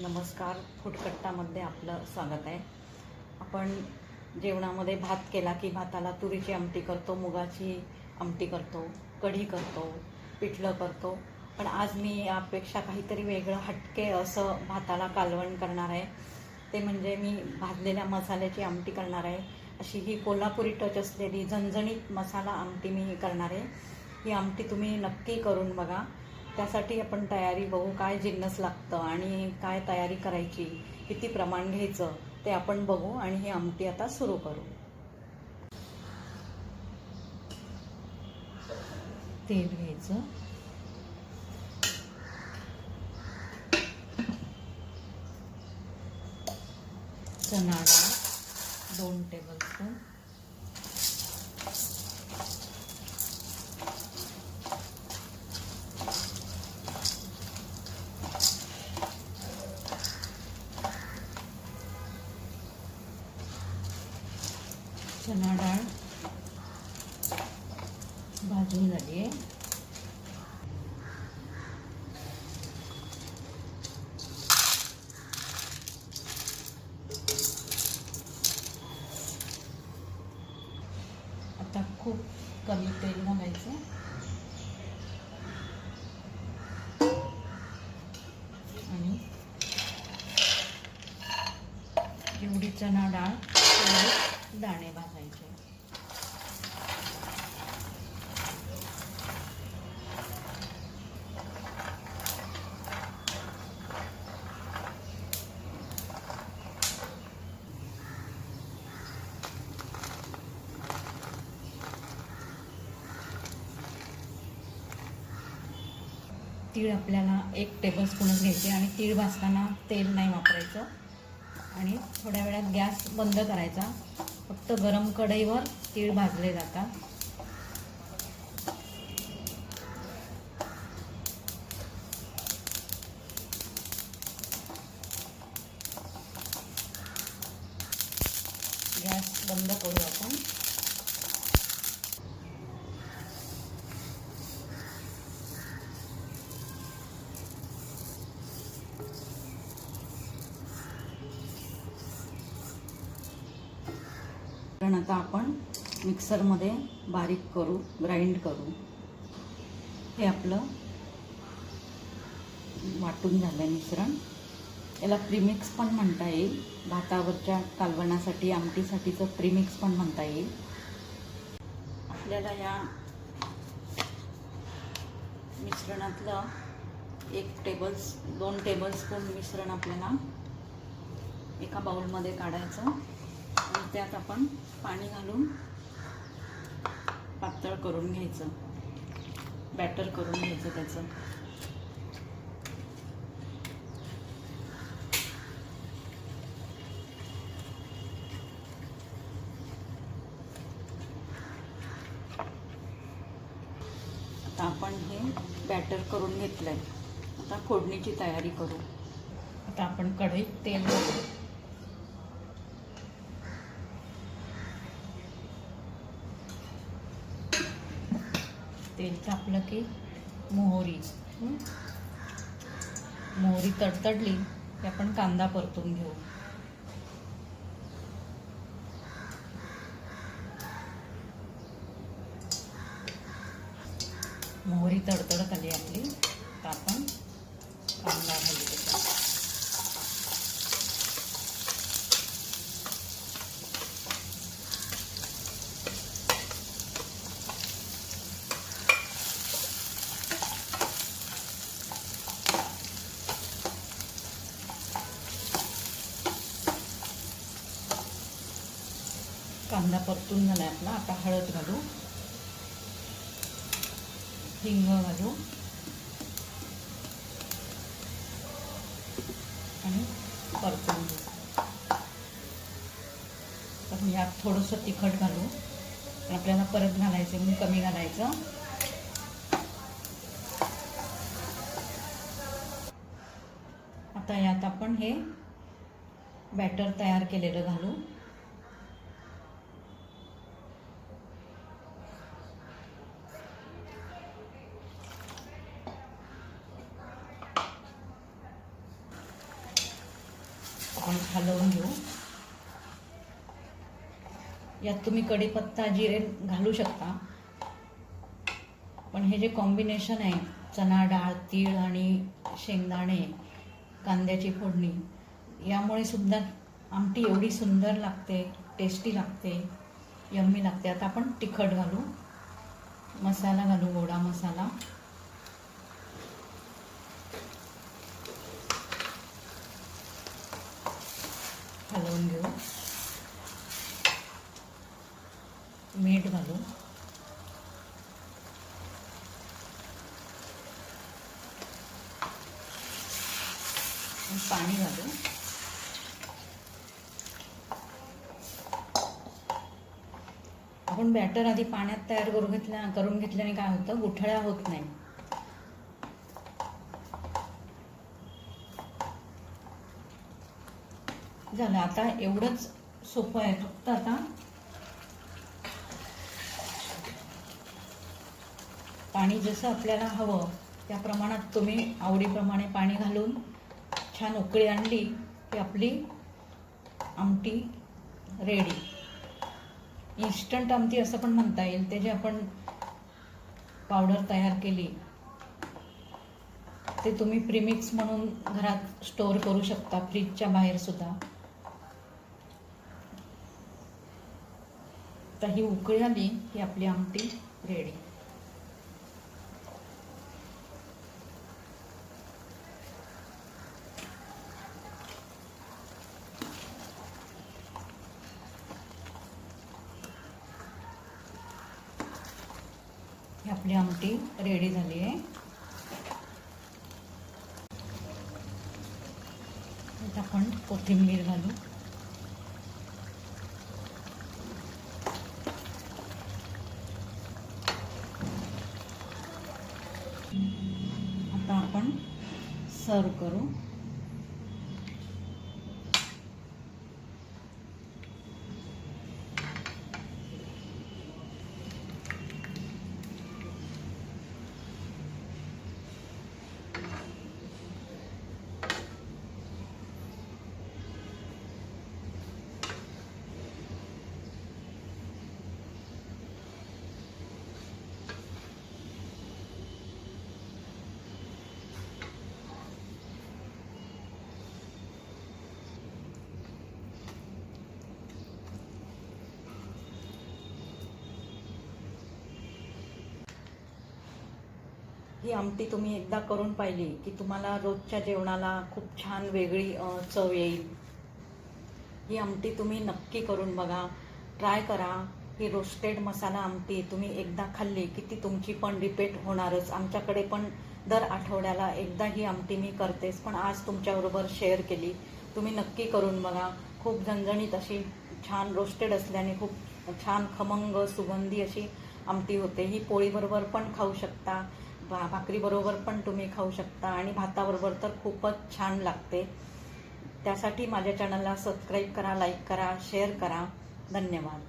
नमस्कार फुटकट्टामध्ये आपलं स्वागत आहे. आपण जेवणामध्ये भात केला की भाताला तुरीची आमटी करतो मुगाची आमटी करतो कढी करतो पिठलं करतो. पण आज मी यापेक्षा काहीतरी वेगळं हटके असं भाताला कालवण करणार आहे. ते म्हणजे मी भाजलेल्या मसाल्याची आमटी करणार आहे. अशी ही कोल्हापुरी टच असलेली झणझणीत मसाला आमटी मी करणार आहे. ही आमटी तुम्ही नक्की करून बघा. त्यासाठी आपण तयारी बघू काय जिन्नस लागतं आणि काय तयारी करायची किती प्रमाण घ्यायचं ते आपण बघू आणि ही आमटी आता सुरू करू. तेल घ्यायचं. चणा डाळ दोन टेबलस्पून चणा डाळ. भाजून झाली आहे आता खूप कमी तेल घालायचं. आणि जेवढी चणा डाळ तेवढे दाणे. भाजायचे तीळ आपल्याला एक टेबलस्पूनच घ्यायचे आणि तीळ भाजताना तेल नाही वापरायचं. आणि थोड्या वेळात गॅस बंद करायचा. फक्त गरम कढईवर तीळ भाजले जातात. वाटण आता आपण मिक्सरमध्ये बारीक करू ग्राइंड करू. हे आपलं वाटून झालं आहे मिश्रण. याला प्रीमिक्स पण म्हणता येईल. भातावरच्या कालवणासाठी आमटीसाठीचं प्रीमिक्स पण म्हणता येईल. आपल्याला या मिश्रणातलं एक टेबल्स दोन टेबलस्पून मिश्रण आपल्याला एका बाउलमध्ये काढायचं. आणि त्यात आपण पाणी घालून पातळ करून घ्यायचं. बॅटर करून घ्यायचं त्याचं. आता आपण हे बॅटर करून घेतलं आहे आता फोडणीची तयारी करू. आता आपण कढईत तेल तेल तापलं की मोहरी. मोहरी तडतडली की आपण कांदा परतून घेऊ. मोहरी तडतडत आली आपली तर आपण कांदा घालू त्याच्यात कांदा परतून झाला आपला. आता हळद घालू. हिंग घालू. आणि परतून तर यात थोडंसं तिखट घालू. आपल्याला परत घालायचं म्हणून कमी घालायचं. आता यात आपण हे बॅटर तयार केलेलं घालू आपण हलवून घेऊ यात तुम्ही कढीपत्ता जिरे घालू शकता. पण हे जे कॉम्बिनेशन आहे चणा डाळ तीळ आणि शेंगदाणे कांद्याची फोडणी यामुळे सुद्धा आमटी एवढी सुंदर लागते टेस्टी लागते यम्मी लागते. आता आपण तिखट घालू. मसाला घालू गोडा मसाला हलवून घेऊ मीठ घालू आणि पाणी घालू. आपण बॅटर आधी पाण्यात तयार करून घेतल्या करून घेतल्याने काय होतं? गुठळ्या होत नाही. झालं आता एवढंच सोपं आहे. फक्त आता पाणी जसं आपल्याला हवं त्या प्रमाणात तुम्ही आवडीप्रमाणे पाणी घालून छान उकळी आणली की आपली आमटी रेडी इन्स्टंट आमटी असं पण म्हणता येईल. ते जे आपण पावडर तयार केली ते तुम्ही प्रीमिक्स म्हणून घरात स्टोअर करू शकता फ्रीजच्या बाहेरसुद्धा तर ही उकळी आली की आपली आमटी रेडी ही आपली आमटी रेडी झाली आहे. आता आपण कोथिंबीर घालू. आता आपण सर्व करू. ही आमटी तुम्ही एकदा करून पाहिली की तुम्हाला रोजच्या जेवणाला खूप छान वेगळी चव येईल. ही आमटी तुम्ही नक्की करून बघा. ट्राय करा. ही रोस्टेड मसाला आमटी तुम्ही एकदा खाल्ली की ती तुमची पण रिपीट होणारच. आमच्याकडे पण दर आठवड्याला एकदा ही आमटी मी करतेच पण आज तुमच्याबरोबर शेअर केली. तुम्ही नक्की करून बघा. खूप झणझणीत अशी छान रोस्टेड असल्याने खूप छान खमंग सुगंधी अशी आमटी होते. ही पोळीबरोबर पण खाऊ शकता. भा भाकरीबरोबर पण तुम्ही खाऊ शकता आणि भाताबरोबर तर खूपच छान लागते. त्यासाठी माझ्या चॅनलला सबस्क्राईब करा लाईक करा शेअर करा. धन्यवाद.